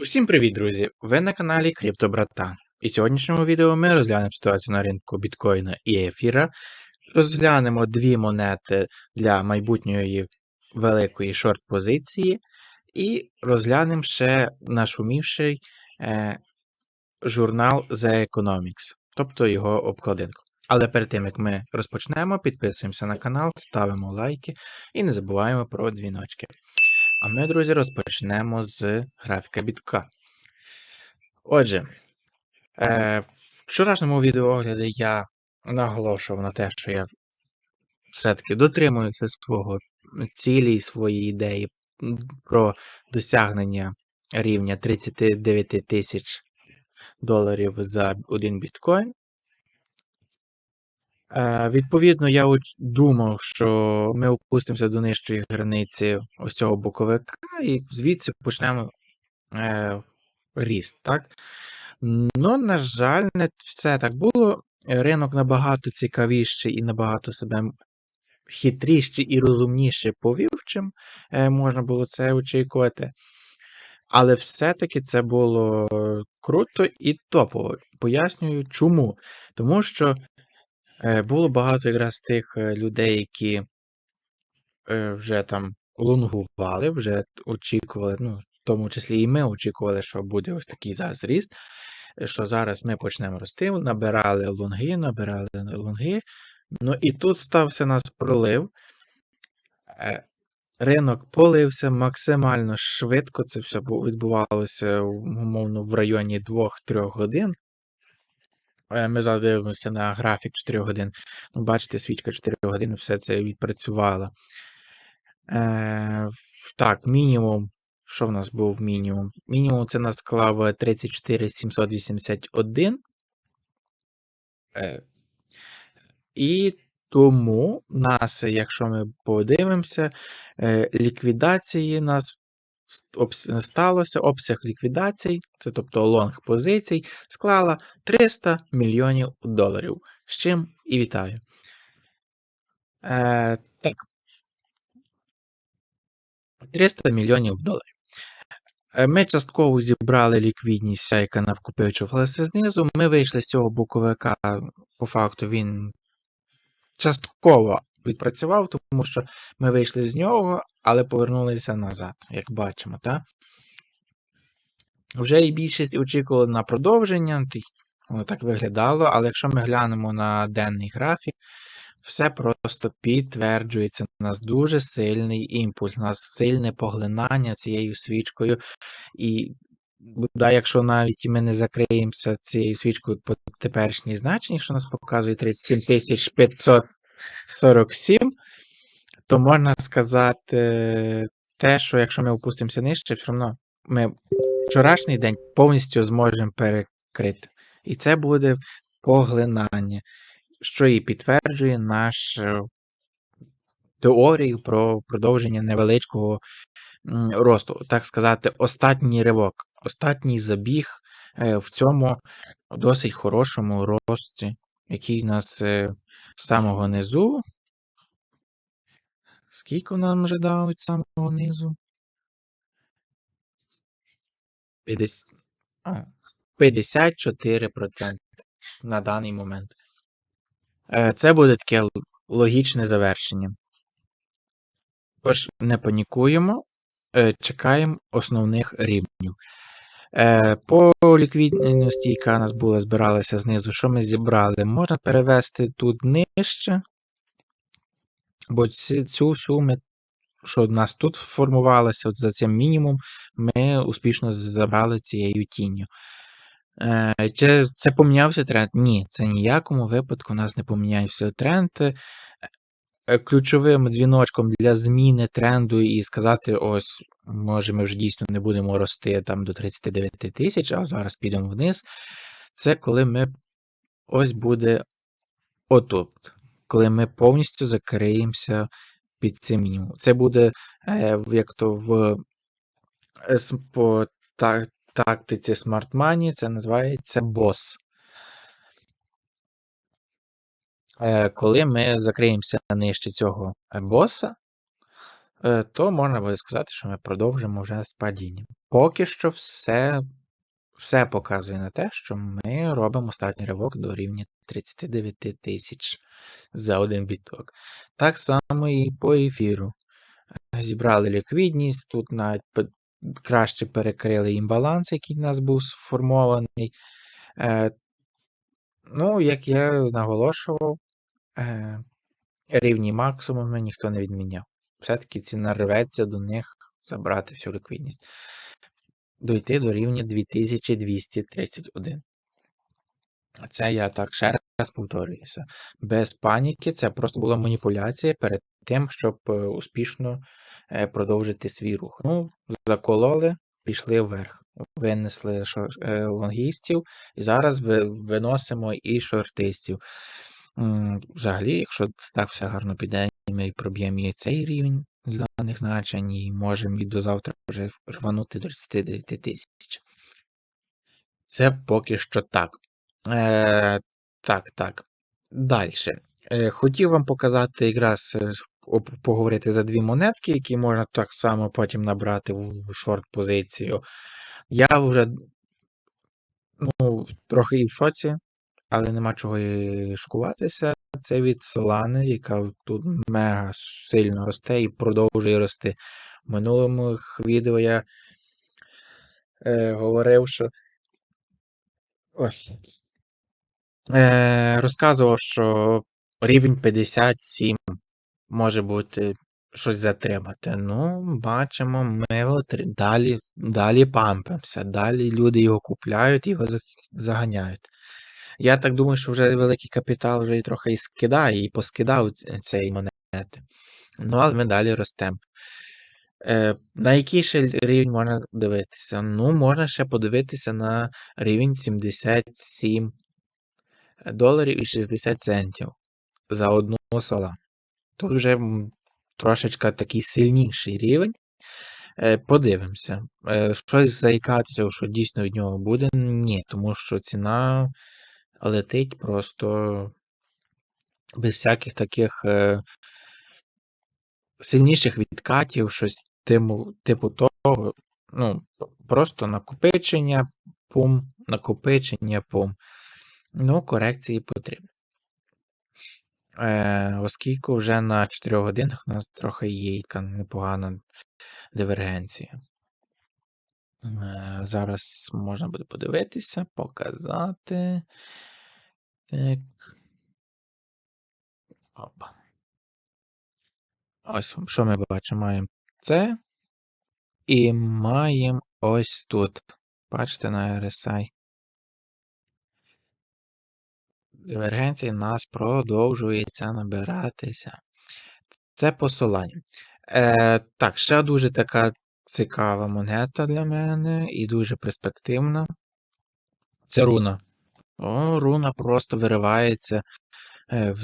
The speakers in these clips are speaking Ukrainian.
Усім привіт, друзі! Ви на каналі Криптобратан. І в сьогоднішньому відео ми розглянемо ситуацію на ринку біткоїна і ефіра, розглянемо дві монети для майбутньої великої шорт-позиції, і розглянемо ще нашумівший е, журнал The Economics, тобто його обкладинку. Але перед тим як ми розпочнемо, підписуємося на канал, ставимо лайки і не забуваємо про дзвіночки. А ми, друзі, розпочнемо з графіка бітка. Отже, е, в вчорашньому відеоогляді я наголошував на те, що я все-таки дотримуюся свого цілі і своєї ідеї про досягнення рівня 39 тисяч доларів за один біткоін. Е, Відповідно, я думав, що ми опустимося до нижчої границі ось цього боковика, і звідси почнемо е, ріст, так? Ну, на жаль, не все так було. Ринок набагато цікавіший і набагато себе хитріше і розумніше повів, чим е, можна було це очікувати. Але все-таки це було круто і топово. Пояснюю, чому. Тому що було багато якраз тих е, людей, які е, вже там лонгували, вже очікували, ну, в тому числі і ми очікували, що буде ось такий зараз що зараз ми почнемо рости, набирали лонги, набирали лонги. Ну і тут стався нас пролив. Ринок полився максимально швидко. Це все відбувалося умовно в районі 2-3 годин. Е, ми зараз дивимося на графік 4 годин. Ну, Бачите, свічка 4 години, все це відпрацювала. Е, Так, мінімум. Що в нас був мінімум? Мінімум це нас склав 34 781. Е, І тому нас, якщо ми подивимося, е, ліквідації нас сталося обсяг ліквідацій, це тобто лонг позицій, склала 300 мільйонів доларів. З чим і вітаю. Е, Так. 300 мільйонів доларів. Е, ми частково зібрали ліквідність, вся, яка навкупивчувалася знизу. Ми вийшли з цього боковика, по факту, він частково відпрацював, тому що ми вийшли з нього, але повернулися назад, як бачимо. так? Вже і більшість очікували на продовження, воно так виглядало, але якщо ми глянемо на денний графік, все просто підтверджується. У нас дуже сильний імпульс, у нас сильне поглинання цією свічкою. І да, якщо навіть ми не закриємося цією свічкою по теперішній значенні, що нас показує 37 547, то можна сказати те, що якщо ми опустимося нижче, все одно ми вчорашній день повністю зможемо перекрити. І це буде поглинання, що і підтверджує нашу теорію про продовження невеличкого росту, так сказати, останній ривок, останній забіг е, в цьому досить хорошому рості, який у нас е, з самого низу Скільки нам вже дав від самого низу? 50... А, 54% на даний момент. Е, це буде таке логічне завершення. Тож, не панікуємо, е, чекаємо основних рівнів. Е, по ліквідності, яка у нас була, збиралася знизу, що ми зібрали, можна перевести тут нижче. Бо цю всю ми, що в нас тут формувалося, от за цим мінімум, ми успішно забрали цією тінню. Е, Чи це помінявся тренд? Ні, це ніякому випадку у нас не помінявся тренд. Е, ключовим дзвіночком для зміни тренду і сказати, ось, може, ми вже дійсно не будемо рости там до 39 тисяч, а зараз підемо вниз. Це коли ми ось буде отут коли ми повністю закриємося під цим мінімум. Це буде е, як то в е, по тактиці Smart Money, це називається BOSS. Е, коли ми закриємося нижче цього боса, е, то можна буде сказати, що ми продовжимо вже з падінням. Поки що все, все показує на те, що ми робимо остатній ривок до рівня 39 тисяч за один біток. Так само і по ефіру. Зібрали ліквідність, тут навіть краще перекрили імбаланс, який в нас був сформований. Е, ну, як я наголошував, е, рівні максимуми ніхто не відміняв. Все-таки ціна рветься до них забрати всю ліквідність. Дойти до рівня 2231. Це я так ще раз повторююся. Без паніки це просто була маніпуляція перед тим, щоб е, успішно е, продовжити свій рух. Ну, закололи, пішли вверх. Винесли е, лонгістів, і зараз виносимо і шортистів. Взагалі, якщо так все гарно піде, ми проб'ємо і цей рівень з даних значень, і можемо і до завтра вже рванути до 39 тисяч. Це поки що так. Е, так, так. Далі. Е, хотів вам показати якраз е, поговорити за дві монетки, які можна так само потім набрати в шорт-позицію. Я вже ну, трохи і в шоці, але нема чого шкуватися. Це від Solana, яка тут мега сильно росте і продовжує рости. В минулому відео я е, говорив, що. Ой. Е, розказував, що рівень 57 може бути щось затримати. Ну, бачимо, ми отри- далі, далі пампимося, далі люди його купляють, його заганяють. Я так думаю, що вже великий капітал вже трохи і скидає, і поскидав цієї монети. Ну, але ми далі ростемо. Е, на який ще рівень можна дивитися? Ну, можна ще подивитися на рівень 77 доларів і 60 центів за одну сола. Тут вже трошечка такий сильніший рівень. Е, Подивимося. Е, Щось заїкатися, що дійсно від нього буде. Ні, тому що ціна летить просто без всяких таких е, сильніших відкатів, щось типу, того. Ну, просто накопичення, пум, накопичення, пум. Ну, корекції потрібні. Е, оскільки вже на 4 годинах у нас трохи є непогана дивергенція. Е, зараз можна буде подивитися, показати. Так. Опа. Ось, що ми бачимо? Маємо це. І маємо ось тут. Бачите на RSI. Дивергенція нас продовжується набиратися. Це посилання. Е, так, ще дуже така цікава монета для мене і дуже перспективна. Це руна. О, руна просто виривається е,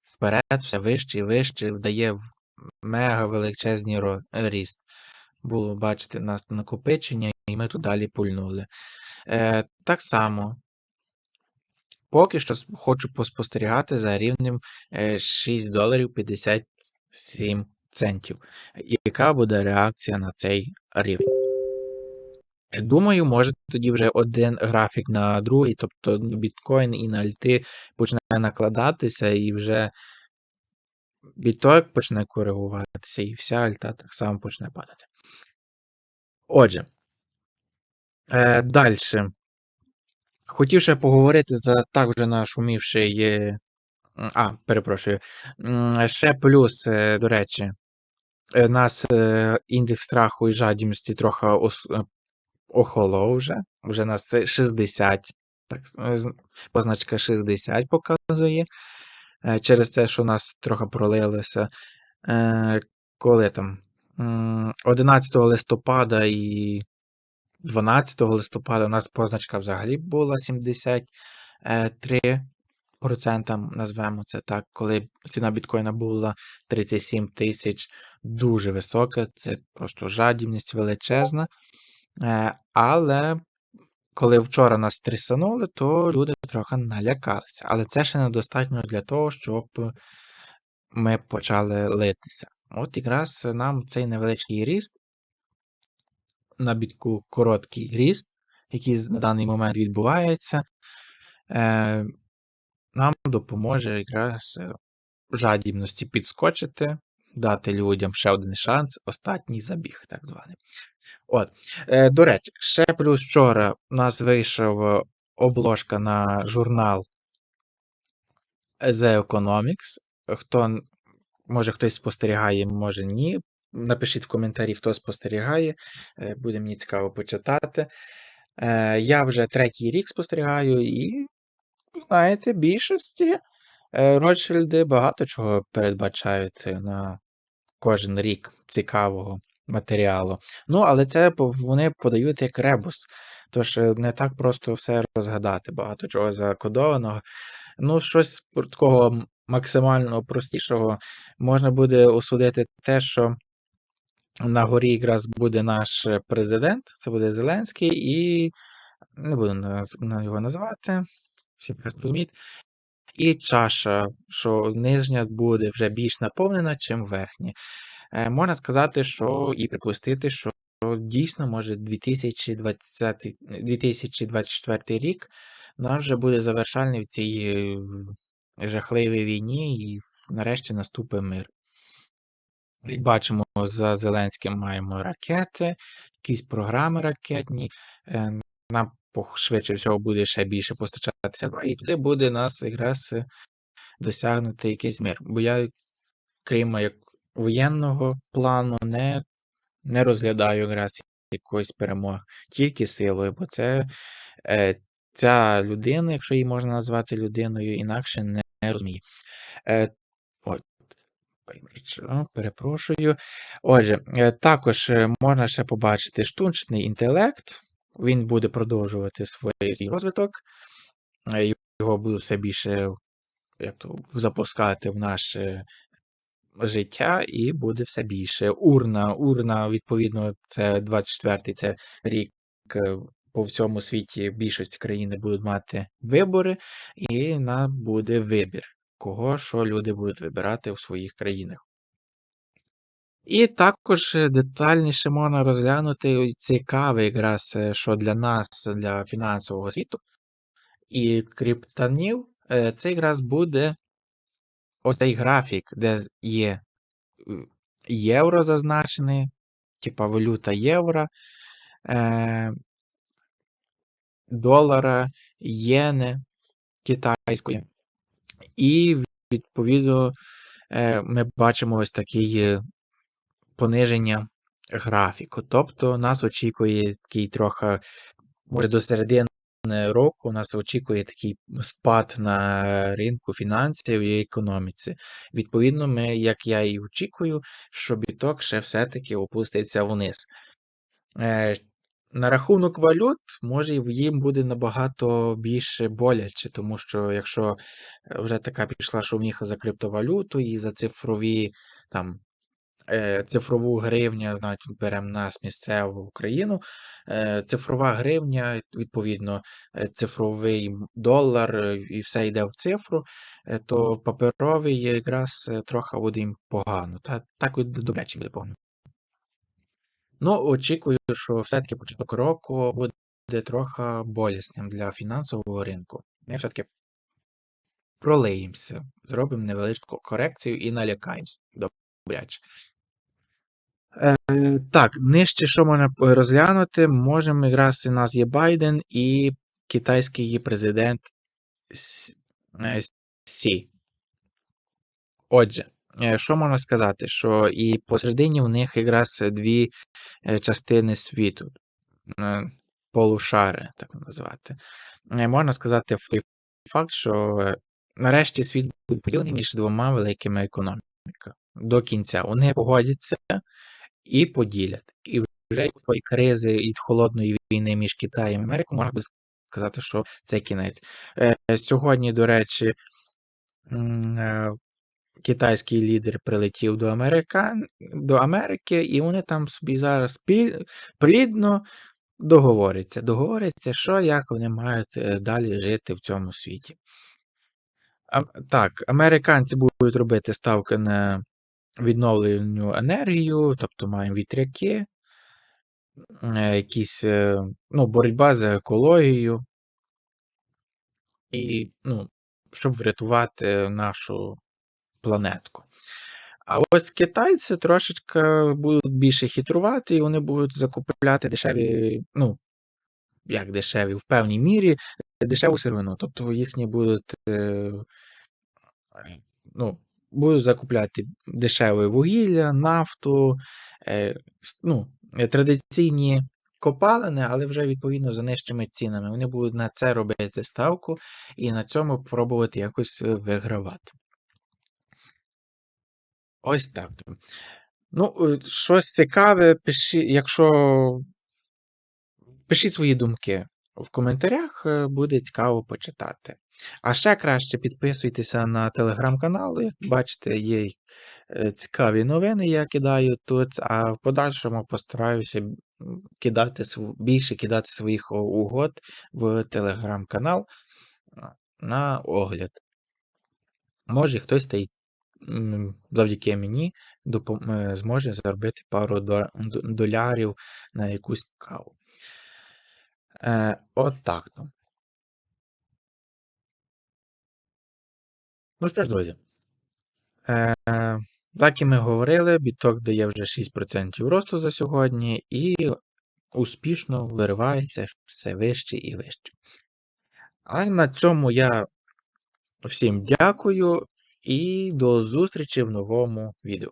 вперед, все вище і вище, дає в- мега величезний ріст. Було, бачите, у нас накопичення, і ми тут далі пульнули. Е, так само. Поки що хочу поспостерігати за рівнем е, 6 доларів 57 центів. Яка буде реакція на цей рівень? Думаю, може тоді вже один графік на другий, тобто біткоін і на альти почне накладатися, і вже біток почне коригуватися, і вся альта так само почне падати. Отже, е, далі. Хотів ще поговорити за так вже нашумівший. А, перепрошую. Ще плюс, е, до речі, нас е, індекс страху і жадібності трохи е, охолов вже. Вже нас це 60. Так, е, позначка 60 показує. Е, Через те, що нас трохи пролилося. Е, Коли там? 11 листопада і 12 листопада у нас позначка взагалі була 73%, назвемо це так, коли ціна біткоїна була 37 тисяч, дуже висока, це просто жадібність величезна. Е, Але коли вчора нас трясанули, то люди трохи налякалися. Але це ще недостатньо для того, щоб ми почали литися. От якраз нам цей невеличкий ріст, на бітку короткий ріст, який на даний момент відбувається, е, нам допоможе якраз е, жадібності підскочити, дати людям ще один шанс, остатній забіг, так званий. От, е, До речі, ще плюс вчора у нас вийшов обложка на журнал The Economics. Хто, Може хтось спостерігає, може ні. Напишіть в коментарі, хто спостерігає, е, буде мені цікаво почитати. Е, Я вже третій рік спостерігаю, і, знаєте, більшості е, Ротшильди багато чого передбачають на кожен рік цікавого матеріалу. Ну, але це вони подають як ребус. Тож не так просто все розгадати, багато чого закодованого. Ну, щось такого максимально простішого можна буде осудити те, що на горі якраз буде наш президент, це буде Зеленський, і не буду його називати, розуміють. І чаша, що нижня буде вже більш наповнена, чим верхня. Е, можна сказати, що і припустити, що дійсно може 2020, 2024 рік наш вже буде завершальний в цій жахливій війні, і нарешті наступить мир. Бачимо, за Зеленським маємо ракети, якісь програми ракетні. Е, нам швидше всього буде ще більше постачатися, і туди буде нас якраз досягнути якийсь мир. Бо я, крім як воєнного плану, не не розглядаю якраз якоїсь перемоги, тільки силою, бо це е, ця людина, якщо її можна назвати людиною, інакше не, не розуміє. Е, от, Перепрошую. Отже, е, також е, можна ще побачити штучний інтелект. Він буде продовжувати свій розвиток. Е, його буде все більше як то, запускати в наше життя, і буде все більше. Урна, урна, відповідно, це 24-й це рік по всьому світі більшості країни будуть мати вибори, і на буде вибір, кого що люди будуть вибирати у своїх країнах. І також детальніше можна розглянути цікаве, якраз, е, що для нас, для фінансового світу і криптонів, е, це якраз буде ось цей графік, де є євро зазначений, типа валюта євро, е, долара, єни китайської. І, відповідно, е, ми бачимо ось такий пониження графіку. Тобто нас очікує такий трохи, може, до середини року нас очікує такий спад на ринку фінансів і економіці. Відповідно, ми, як я і очікую, що біток ще все-таки опуститься вниз. Е, на рахунок валют, може, їм буде набагато більше боляче, тому що якщо вже така пішла шуміха за криптовалюту і за цифрові там цифрову гривню, навіть беремо нас місцеву Україну, е, цифрова гривня, відповідно, е, цифровий долар і все йде в цифру, то паперовий якраз трохи буде їм погано. Та, так добряче буде погано. Ну, очікую, що все-таки початок року буде трохи болісним для фінансового ринку. Ми все-таки пролиємося, зробимо невеличку корекцію і налякаємося добряче. Е, Так, нижче, що можна розглянути, можемо якраз у нас є Байден і китайський президент е, Сі. Отже, е, що можна сказати? Що і посередині в них якраз дві частини світу, полушари, так називати. Можна сказати той факт, що нарешті світ буде поділений між двома великими економіками. До кінця вони погодяться і поділять. І вже тої кризи і холодної війни між Китаєм і Америкою можна би сказати, що це кінець. Е, сьогодні, до речі, е, китайський лідер прилетів до Америка, до Америки, і вони там собі зараз плідно договоряться. Договоряться, що як вони мають е, далі жити в цьому світі. А, так, американці будуть робити ставки на відновленню енергію, тобто маємо вітряки, е, якісь, е, ну, боротьба за екологією. І, ну, щоб врятувати нашу планетку. А ось китайці трошечки будуть більше хитрувати, і вони будуть закупляти дешеві, ну, як дешеві, в певній мірі дешеву сировину. Тобто їхні будуть, е, ну, будуть закупляти дешеве вугілля, нафту, е, ну, е, традиційні копалини, але вже відповідно за нижчими цінами. Вони будуть на це робити ставку і на цьому пробувати якось е, вигравати. Ось так. Ну, щось цікаве, пишіть, якщо пишіть свої думки в коментарях, буде цікаво почитати. А ще краще підписуйтеся на телеграм-канал. Як бачите, є е, цікаві новини, я кидаю тут, а в подальшому постараюся кидати більше кидати своїх угод в телеграм-канал на огляд. Може, хтось та й завдяки мені е, зможе заробити пару до- долярів на якусь каву. Е, от так. Ну що ж, друзі. Е, так і ми говорили, біток дає вже 6% росту за сьогодні і успішно виривається все вище і вище. А на цьому я всім дякую і до зустрічі в новому відео.